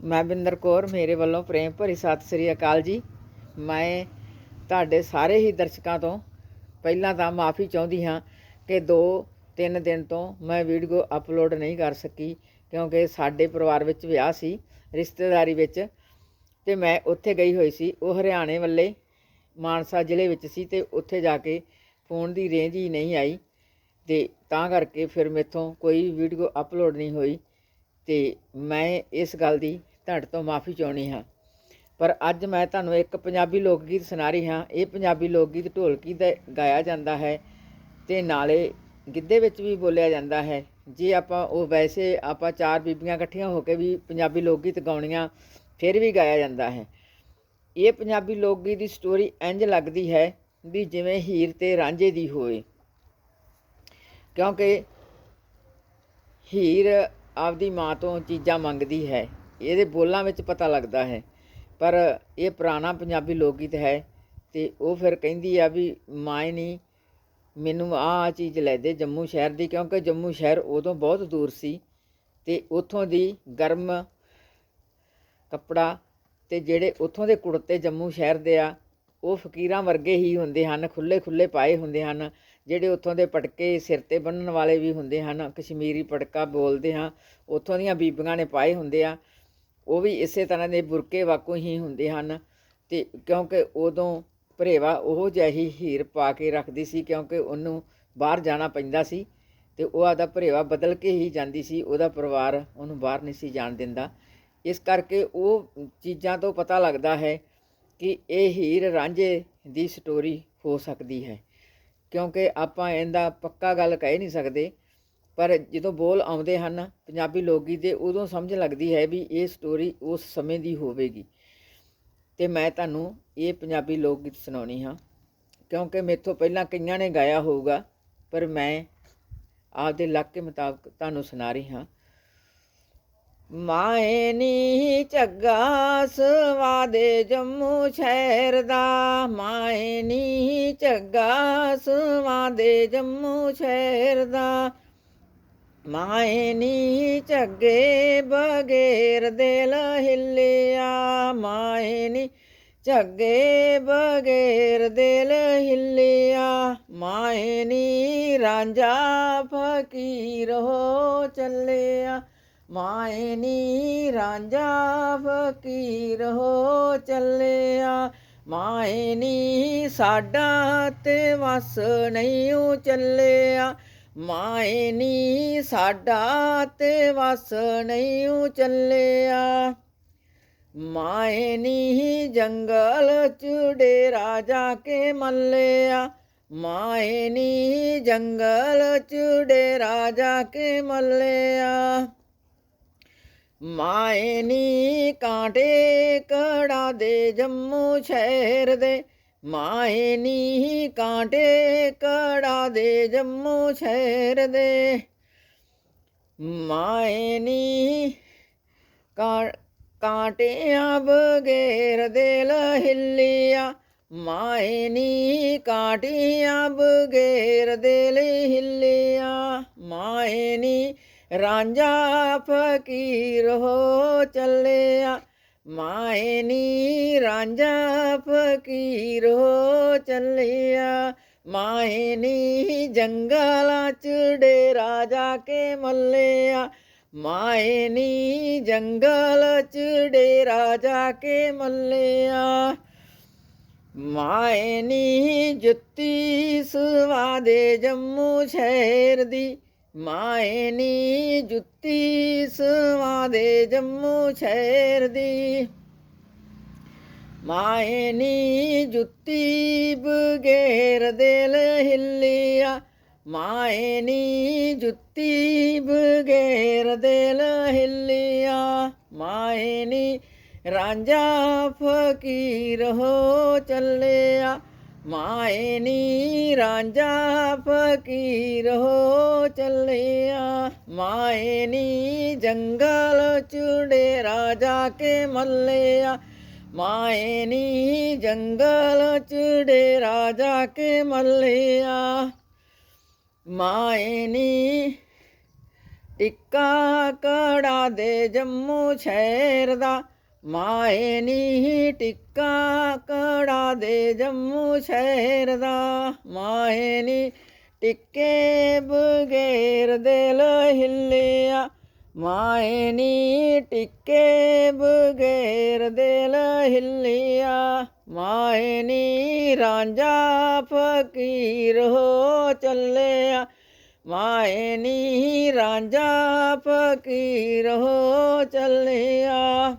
ਮੈਂ ਬਿੰਦਰ ਕੌਰ, ਮੇਰੇ ਵੱਲੋਂ ਪ੍ਰੇਮ ਭਰੀ ਸਤਿ ਸ੍ਰੀ ਅਕਾਲ ਜੀ। ਮੈਂ ਤੁਹਾਡੇ ਸਾਰੇ ਹੀ ਦਰਸ਼ਕਾਂ ਤੋਂ ਪਹਿਲਾਂ ਤਾਂ ਮਾਫੀ ਚਾਹੁੰਦੀ ਹਾਂ ਕਿ 2-3 ਦਿਨ ਤੋਂ ਮੈਂ ਵੀਡੀਓ ਅਪਲੋਡ ਨਹੀਂ ਕਰ ਸਕੀ, ਕਿਉਂਕਿ ਸਾਡੇ ਪਰਿਵਾਰ ਵਿੱਚ ਵਿਆਹ ਸੀ, ਰਿਸ਼ਤੇਦਾਰੀ ਵਿੱਚ, ਤੇ ਮੈਂ ਉੱਥੇ ਗਈ ਹੋਈ ਸੀ। ਉਹ ਹਰਿਆਣੇ ਵੱਲੇ ਮਾਨਸਾ ਜ਼ਿਲ੍ਹੇ ਵਿੱਚ ਸੀ ਤੇ ਉੱਥੇ ਜਾ ਕੇ ਫੋਨ ਦੀ ਰੇਂਜ ਹੀ ਨਹੀਂ ਆਈ ਤੇ ਤਾਂ ਕਰਕੇ ਫਿਰ ਮੇਥੋਂ ਕੋਈ ਵੀਡੀਓ ਅਪਲੋਡ ਨਹੀਂ ਹੋਈ। ਤੇ ਮੈਂ ਇਸ ਗੱਲ ਦੀ ਤੁਹਾਡੇ ਤੋਂ ਮਾਫੀ ਚਾਹੁੰਦੀ ਹਾਂ। ਪਰ ਅੱਜ ਮੈਂ ਤੁਹਾਨੂੰ ਇੱਕ ਪੰਜਾਬੀ ਲੋਕ ਗੀਤ ਸੁਣਾ ਰਹੀ ਹਾਂ। ਇਹ ਪੰਜਾਬੀ ਲੋਕ ਗੀਤ ਢੋਲਕੀ ਦਾ ਗਾਇਆ ਜਾਂਦਾ ਹੈ ਤੇ ਨਾਲੇ ਗਿੱਧੇ ਵਿੱਚ ਵੀ ਬੋਲਿਆ ਜਾਂਦਾ ਹੈ। ਜੇ ਆਪਾਂ ਉਹ ਵੈਸੇ ਆਪਾਂ ਚਾਰ ਬੀਬੀਆਂ ਇਕੱਠੀਆਂ ਹੋ ਕੇ ਵੀ ਪੰਜਾਬੀ ਲੋਕ ਗੀਤ ਗਾਉਣੀਆਂ, ਫਿਰ ਵੀ ਗਾਇਆ ਜਾਂਦਾ ਹੈ। ਇਹ ਪੰਜਾਬੀ ਲੋਕ ਗੀਤ ਦੀ ਸਟੋਰੀ ਇੰਜ ਲੱਗਦੀ ਹੈ ਵੀ ਜਿਵੇਂ ਹੀਰ ਤੇ ਰਾਂਝੇ ਦੀ ਹੋਵੇ ਕਿਉਂਕਿ ਹੀਰ ਆਪਦੀ ਮਾਂ ਤੋਂ ਚੀਜ਼ਾਂ ਮੰਗਦੀ ਹੈ। ਇਹਦੇ ਬੋਲਾਂ ਵਿੱਚ ਪਤਾ ਲੱਗਦਾ ਹੈ। ਪਰ ਇਹ ਪੁਰਾਣਾ ਪੰਜਾਬੀ ਲੋਕ ਗੀਤ ਹੈ ਤੇ ਉਹ ਫਿਰ ਕਹਿੰਦੀ ਆ ਵੀ ਮਾਂ ਨਹੀਂ, ਮੈਨੂੰ ਆਹ ਚੀਜ਼ ਲੈ ਦੇ ਜੰਮੂ ਸ਼ਹਿਰ ਦੀ, ਕਿਉਂਕਿ ਜੰਮੂ ਸ਼ਹਿਰ ਉਦੋਂ ਬਹੁਤ ਦੂਰ ਸੀ ਤੇ ਉੱਥੋਂ ਦੀ ਗਰਮ ਕੱਪੜਾ ਤੇ ਜਿਹੜੇ ਉੱਥੋਂ ਦੇ ਕੁੜਤੇ ਜੰਮੂ ਸ਼ਹਿਰ ਦੇ ਆ, ਉਹ ਫਕੀਰਾਂ ਵਰਗੇ ਹੀ ਹੁੰਦੇ ਹਨ ਖੁੱਲੇ ਖੁੱਲੇ ਪਾਏ ਹੁੰਦੇ ਹਨ। ਜਿਹੜੇ ਉੱਥੋਂ ਦੇ ਪਟਕੇ ਸਿਰ ਤੇ ਬੰਨਣ ਵਾਲੇ ਵੀ ਹੁੰਦੇ ਹਨ, ਕਸ਼ਮੀਰੀ ਪਟਕਾ ਬੋਲਦੇ ਹਾਂ, ਉੱਥੋਂ ਦੀਆਂ ਬੀਬੀਆਂ ਨੇ ਪਾਏ ਹੁੰਦੇ ਆ, ਉਹ ਵੀ ਇਸੇ ਤਰ੍ਹਾਂ ਦੇ ਬੁਰਕੇ ਵਾਕੂ ਹੀ ਹੁੰਦੇ ਹਨ। ਤੇ ਕਿਉਂਕਿ ਉਦੋਂ ਭਰੇਵਾ ਉਹ ਜਿਹੀ ਹੀਰ ਪਾ ਕੇ ਰੱਖਦੀ ਸੀ, ਕਿਉਂਕਿ ਉਹਨੂੰ ਬਾਹਰ ਜਾਣਾ ਪੈਂਦਾ ਸੀ ਤੇ ਉਹ ਆਦਾ ਭਰੇਵਾ ਬਦਲ ਕੇ ਹੀ ਜਾਂਦੀ ਸੀ, ਉਹਦਾ ਪਰਿਵਾਰ ਉਹਨੂੰ ਬਾਹਰ ਨਹੀਂ ਸੀ ਜਾਣ ਦਿੰਦਾ। ਇਸ ਕਰਕੇ ਉਹ ਚੀਜ਼ਾਂ ਤੋਂ ਪਤਾ ਲੱਗਦਾ ਹੈ ਕਿ ਇਹ ਹੀਰ ਰਾਂਝੇ ਦੀ ਸਟੋਰੀ ਹੋ ਸਕਦੀ ਹੈ। ਕਿਉਂਕਿ ਆਪਾਂ ਇਹਦਾ ਪੱਕਾ ਗੱਲ ਕਹਿ ਨਹੀਂ ਸਕਦੇ, ਪਰ ਜਦੋਂ ਬੋਲ ਆਉਂਦੇ ਹਨ ਪੰਜਾਬੀ ਲੋਕ ਗੀਤ ਦੇ, ਉਦੋਂ ਸਮਝ ਲੱਗਦੀ ਹੈ ਵੀ ਇਹ ਸਟੋਰੀ ਉਸ ਸਮੇਂ ਦੀ ਹੋਵੇਗੀ। ਤੇ ਮੈਂ ਤੁਹਾਨੂੰ ਇਹ ਪੰਜਾਬੀ ਲੋਕ ਗੀਤ ਸੁਣਾਉਣੀ ਹਾਂ, ਕਿਉਂਕਿ ਮੇਥੋਂ ਪਹਿਲਾਂ ਕਈਆਂ ਨੇ ਗਾਇਆ ਹੋਊਗਾ, ਪਰ ਮੈਂ ਆਪਦੇ ਇਲਾਕੇ ਮੁਤਾਬਕ ਤੁਹਾਨੂੰ ਸੁਣਾ ਰਹੀ ਹਾਂ। ਮਾਏ ਨੀ ਝੱਗਾ ਸਵਾਦੇ ਜੰਮੂ ਸ਼ਹਿਰ ਦਾ। ਮਾਏ ਨੀ ਝੱਗਾ ਸਵਾਦੇ ਜੰਮੂ ਸ਼ਹਿਰ ਦਾ। ਮਾਏ ਨੀ ਝੱਗੇ ਬਗੇਰ ਦਿਲ ਹਿੱਲਿਆ। ਮਾਏ ਨੀ ਝੱਗੇ ਬਗੇਰ ਦਿਲ ਹਿੱਲਿਆ ਨੀ ਰਾਂਝਾ ਫਕੀਰ ਹੋ ਚੱਲਿਆ? ਮਾਏ ਨੀ ਸਾਡਾ ਤੇ ਵਸ ਨਹੀਂ ਓ ਚੱਲਿਆ। ਮਾਏ ਨੀ ਸਾਡਾ ਤੇ ਵਸ ਨਹੀਂ ਓ ਚੱਲਿਆ। ਮਾਏ ਨੀ ਜੰਗਲ ਚ ਡੇਰਾ ਜਾ ਕੇ ਮੱਲਿਆ। ਮਾਏ ਨੀ ਜੰਗਲ ਚ ਡੇਰਾ ਜਾ ਕੇ ਮੱਲਿਆ। ਮਾਏ ਨੀ ਕਾਂਟੇ ਕੜਾ ਦੇ ਜੰਮੂ ਸ਼ਹਿਰ ਦੇ। ਮਾਏ ਨੀ ਕਾਂਟੇ ਕੜਾ ਦੇ ਜੰਮੂ ਸ਼ਹਿਰ ਦੇ। ਮਾਏ ਨੀ ਕਾ ਕਾਂਟਿਆਂ ਬਗੈਰ ਦਿਲ ਹਿੱਲਿਆ ਮਾਏ ਨੀ ਕਾਂਟਿਆਂ ਬਗੈਰ ਦੇ ਹਿੱਲਿਆ ਮਾਏ ਨੀ ਰਾਂਝਾ ਫਕੀਰ ਹੋ ਚੱਲਿਆ, ਮਾਏ ਨੀ ਰਾਂਝਾ ਫਕੀਰ ਹੋ ਚੱਲਿਆ, ਮਾਏ ਨੀ ਜੰਗਲਾਂ ਚ ਡੇਰਾ ਜਾ ਕੇ ਮੱਲਿਆ, ਮਾਏ ਨੀ ਜੰਗਲ ਚ ਡੇਰਾ ਜਾ ਕੇ ਮੱਲਿਆ, ਮਾਏ ਨੀ ਜੁੱਤੀ ਸਵਾਦੇ ਜੰਮੂ ਸ਼ਹਿਰ ਦੀ ਮਾਏ ਨੀ ਜੁੱਤੀ ਸਵਾਦੇ ਜੰਮੂ ਸ਼ਹਿਰ ਦੀ। ਮਾਏ ਨੀ ਜੁੱਤੀ ਬਗੈਰ ਦਿਲ ਹਿੱਲਿਆ। ਮਾਏ ਜੁੱਤੀ ਬਗੈਰ ਦਿਲ ਹਿੱਲਿਆ। ਮਾਏ ਰਾਂਝਾ ਫਕੀਰ ਹੋ ਚੱਲਿਆ। ਮਾਏ ਨੀ ਰਾਂਝਾ ਫਕੀਰ ਹੋ ਚੱਲਿਆ। ਮਾਏ ਨੀ ਜੰਗਲ ਚੁੜੇ ਰਾਜਾ ਕੇ ਮੱਲਿਆ। ਮਾਏ ਨੀ ਜੰਗਲ ਚੁੜੇ ਰਾਜਾ ਕੇ ਮੱਲਿਆ। ਮਾਏ ਨੀ ਟਿੱਕਾ ਕੜਾ ਦੇ ਜੰਮੂ ਸ਼ਹਿਰ ਦਾ। ਮਾਏ ਨੀ ਟਿੱਕਾ ਕੜਾ ਦੇ ਜੰਮੂ ਸ਼ਹਿਰ ਦਾ। ਮਾਏ ਨੀ ਟਿੱਕੇ ਬਗੈਰ ਦਿਲ ਹਿੱਲਿਆ। ਮਾਏ ਨੀ ਟਿੱਕੇ ਬਗੈਰ ਦਿਲ ਹਿੱਲਿਆ। ਮਾਏ ਨੀ ਰਾਂਝਾ ਫਕੀਰ ਹੋ ਚੱਲਿਆ। ਮਾਏ ਨੀ ਰਾਂਝਾ ਫਕੀਰ ਹੋ ਚੱਲਿਆ।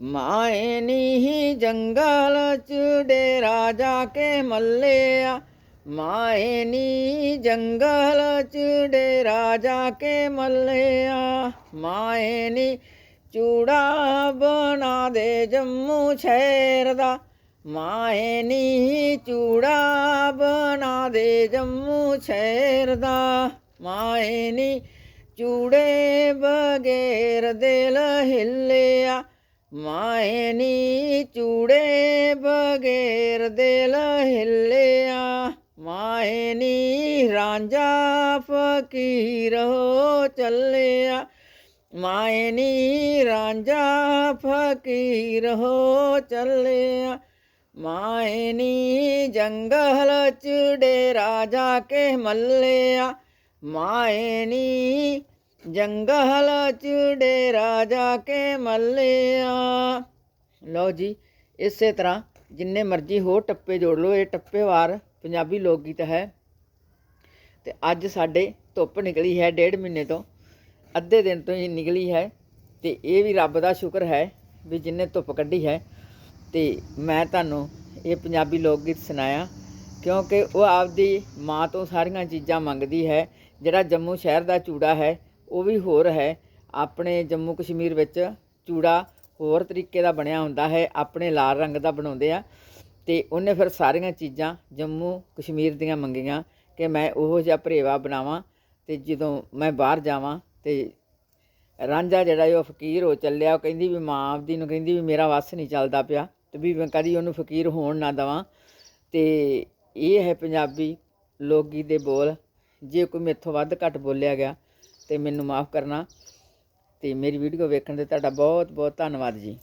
ਮਾਏ ਨੀ ਜੰਗਲ ਚ ਡੇਰਾ ਜਾ ਕੇ ਮੱਲਿਆ। ਮਾਏ ਨੀ ਜੰਗਲ ਚ ਡੇਰਾ ਜਾ ਕੇ ਮੱਲਿਆ। ਮਾਏ ਨੀ ਚੂੜਾ ਬਣਾ ਦੇ ਜੰਮੂ ਸ਼ਹਿਰ ਦਾ। ਮਾਏ ਨੀ ਚੂੜਾ ਬਣਾ ਦੇ ਜੰਮੂ ਸ਼ਹਿਰ ਦਾ। ਮਾਏ ਨੀ ਚੂੜੇ ਬਗੈਰ ਦਿਲ ਹਿੱਲਿਆ। ਮਾਏ ਨੀ ਚੂੜੇ ਬਗੈਰ ਦਿਲ ਹਿੱਲਿਆ ਮਾਏ ਰਾਂਝਾ ਫਕੀਰ ਹੋ ਚੱਲਿਆ। ਮਾਇਨੀ ਰਾਂਝਾ ਫਕੀਰ ਹੋ ਚੱਲਿਆ। ਮਾਇਨੀ ਜੰਗਲ ਚ ਡੇਰਾ ਜਾ ਕੇ ਮੱਲਿਆ। ਮਾਏ ਨੀ ਜੰਗਲ ਚ ਡੇਰਾ ਜਾ ਕੇ ਮੱਲਿਆ। ਲਓ ਜੀ, ਇਸੇ ਤਰ੍ਹਾਂ ਜਿੰਨੇ ਮਰਜ਼ੀ ਹੋਰ ਟੱਪੇ ਜੋੜ ਲਓ, ਇਹ ਟੱਪੇਵਾਰ ਪੰਜਾਬੀ ਲੋਕ ਗੀਤ ਹੈ। ਤੇ ਅੱਜ ਸਾਡੇ ਧੁੱਪ ਨਿਕਲੀ ਹੈ ਡੇਢ ਮਹੀਨੇ ਤੋਂ, ਅੱਧੇ ਦਿਨ ਤੋਂ ਹੀ ਨਿਕਲੀ ਹੈ ਤੇ ਇਹ ਵੀ ਰੱਬ ਦਾ ਸ਼ੁਕਰ ਹੈ ਵੀ ਜਿੰਨੇ ਧੁੱਪ ਕੱਢੀ ਹੈ। ਤੇ ਮੈਂ ਤੁਹਾਨੂੰ ਇਹ ਪੰਜਾਬੀ ਲੋਕ ਗੀਤ ਸੁਣਾਇਆ ਕਿਉਂਕਿ ਉਹ ਆਪਦੀ ਮਾਂ ਤੋਂ ਸਾਰੀਆਂ ਚੀਜ਼ਾਂ ਮੰਗਦੀ ਹੈ, ਜਿਹੜਾ ਜੰਮੂ ਸ਼ਹਿਰ ਦਾ ਚੂੜਾ ਹੈ ਉਹ ਵੀ ਹੋਰ ਹੈ। ਆਪਣੇ ਜੰਮੂ ਕਸ਼ਮੀਰ ਵਿੱਚ ਚੂੜਾ ਹੋਰ ਤਰੀਕੇ ਦਾ ਬਣਿਆ ਹੁੰਦਾ ਹੈ। ਆਪਣੇ ਲਾਲ ਰੰਗ ਦਾ ਬਣਾਉਂਦੇ ਆ ਤੇ ਉਹਨੇ ਫਿਰ ਸਾਰੀਆਂ ਚੀਜ਼ਾਂ ਜੰਮੂ ਕਸ਼ਮੀਰ ਦੀਆਂ ਮੰਗੀਆਂ ਕਿ ਮੈਂ ਉਹੋ ਜਿਹਾ ਭਰੇਵਾ ਬਣਾਵਾਂ ਤੇ ਜਦੋਂ ਮੈਂ ਬਾਹਰ ਜਾਵਾਂ ਤੇ ਰਾਂਝਾ ਜਿਹੜਾ ਏ ਉਹ ਫਕੀਰ ਹੋ ਚੱਲਿਆ। ਉਹ ਕਹਿੰਦੀ ਵੀ ਮਾਂ ਆਪਦੀ ਨੂੰ ਕਹਿੰਦੀ ਵੀ ਮੇਰਾ ਵੱਸ ਨਹੀਂ ਚੱਲਦਾ ਪਿਆ ਤੇ ਵੀ ਮੈਂ ਕਦੀ ਉਹਨੂੰ ਫਕੀਰ ਹੋਣ ਨਾ ਦਵਾਂ। ਤੇ ਇਹ ਹੈ ਪੰਜਾਬੀ ਲੋਕ ਦੇ ਬੋਲ। ਜੇ ਕੋਈ ਮੇਥੋਂ ਵੱਧ ਘੱਟ ਬੋਲਿਆ ਗਿਆ ਅਤੇ ਮੈਨੂੰ ਮਾਫ ਕਰਨਾ ਅਤੇ ਮੇਰੀ ਵੀਡੀਓ ਵੇਖਣ ਦੇ ਤੁਹਾਡਾ ਬਹੁਤ ਬਹੁਤ ਧੰਨਵਾਦ ਜੀ।